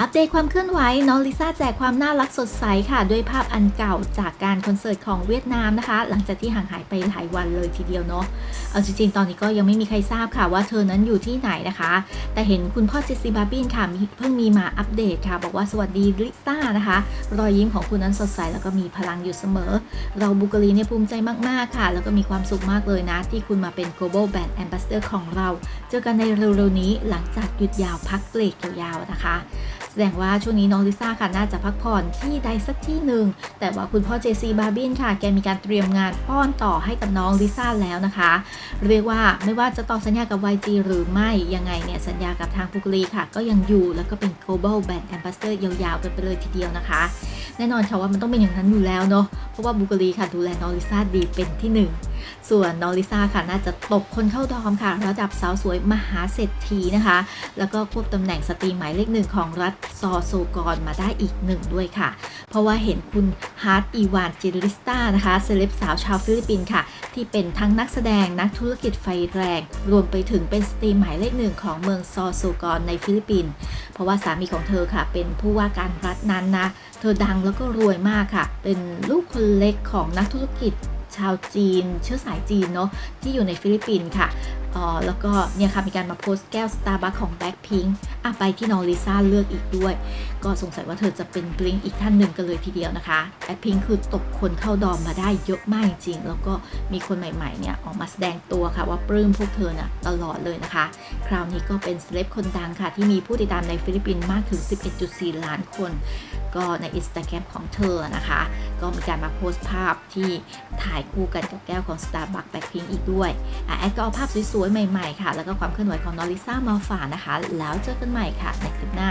อัปเดตความเคลื่อนไหวน้องลิซ่าแจกความน่ารักสดใสค่ะ ด้วยภาพอันเก่าจากการคอนเสิร์ตของเวียดนามนะคะ หลังจากที่ห่างหายไปหลายวันเลยทีเดียวเนาะเอาจริงๆ ตอนนี้ก็ยังไม่มีใครทราบค่ะว่าเธอนั้นอยู่ที่ไหนนะคะ แต่เห็นคุณพ่อเจสซี่บาร์บินค่ะเพิ่งมีมาอัปเดตค่ะ บอกว่าสวัสดีลิซ่านะคะ รอยยิ้มของคุณนั้นสดใสแล้วก็มีพลังอยู่เสมอ เราบุกรีเนี่ยภูมิใจมากๆค่ะ แล้วก็มีความสุขมากเลยนะ ที่คุณมาเป็น global brand ambassador ของเรา เจอกันในเร็วๆนี้หลังจากหยุดยาวพักเบรกยาวๆนะคะแสดงว่าช่วงนี้น้องลิซ่าค่ะน่าจะพักผ่อนที่ใดสักที่หนึ่ง แต่ว่าคุณพ่อเจซีบาร์บินค่ะ แกมีการเตรียมงานป้อนต่อให้กับน้องลิซ่าแล้วนะคะ เรียกว่าไม่ว่าจะต่อสัญญากับ YG หรือไม่ ยังไงเนี่ยสัญญากับทางฟุกลีค่ะ ก็ยังอยู่แล้วก็เป็น global brand ambassador ยาวๆกันไปเลยทีเดียวนะคะ แน่นอนค่ะว่ามันต้องเป็นอย่างนั้นอยู่แล้วเนาะ เพราะว่าบุกลีค่ะดูแลน้องลิซ่าดีเป็นที่หนึ่ง ส่วนน้องลิซ่าค่ะน่าจะตกคนเข้าดอมค่ะ ระดับสาวสวยมหาเศรษฐีนะคะ แล้วก็ควบตำแหน่งสตรีหมายเลขหนึ่งของรัฐซอโซกรมาได้อีกหนึ่งด้วยค่ะ เพราะว่าเห็นคุณฮาร์ดอีวานเจลิสตานะคะเซเลบสาวชาวฟิลิปปินส์ค่ะ ที่เป็นทั้งนักแสดงนักธุรกิจไฟแรง รวมไปถึงเป็นสตรีหมายเลขหนึ่งของเมืองซอโซกรในฟิลิปปินส์เพราะว่าสามีของเธอค่ะ เป็นผู้ว่าการรัฐนั้นนะ เธอดังแล้วก็รวยมากค่ะ เป็นลูกคนเล็กของนักธุรกิจ ชาวจีน เชื้อสายจีนเนาะที่อยู่ในฟิลิปปินส์ค่ะ อ๋อแล้วก็เนี่ยค่ะมีการมาโพสต์แก้ว Starbucks ของ Blackpink อะไปที่น้องลิซ่าเลือกอีกด้วย ก็สงสัยว่าเธอจะเป็นบลิงอีกท่านหนึ่งกันเลยทีเดียวนะคะ Blackpink คือตกคนเข้าดอมมาได้เยอะมากจริงๆแล้วก็มีคนใหม่ๆเนี่ยออกมาแสดงตัวค่ะว่าปลื้มพวกเธอน่ะตลอดเลยนะคะ คราวนี้ก็เป็นเซเลบคนดังค่ะ ที่มีผู้ติดตามในฟิลิปปินส์มากถึง 11.4 ล้านคน ก็ในอินสตาแกรมของเธอนะคะ ก็มีการมาโพสต์ภาพที่ถ่ายคู่กันกับแก้วของ Starbucks Blackpink อีกด้วยอะแอดก็เอาภาพสวยๆใหม่ๆค่ะ แล้วก็ความเคลื่อนไหวของนอริซ่ามาฝากนะคะ แล้วเจอกันใหม่ค่ะในคลิปหน้า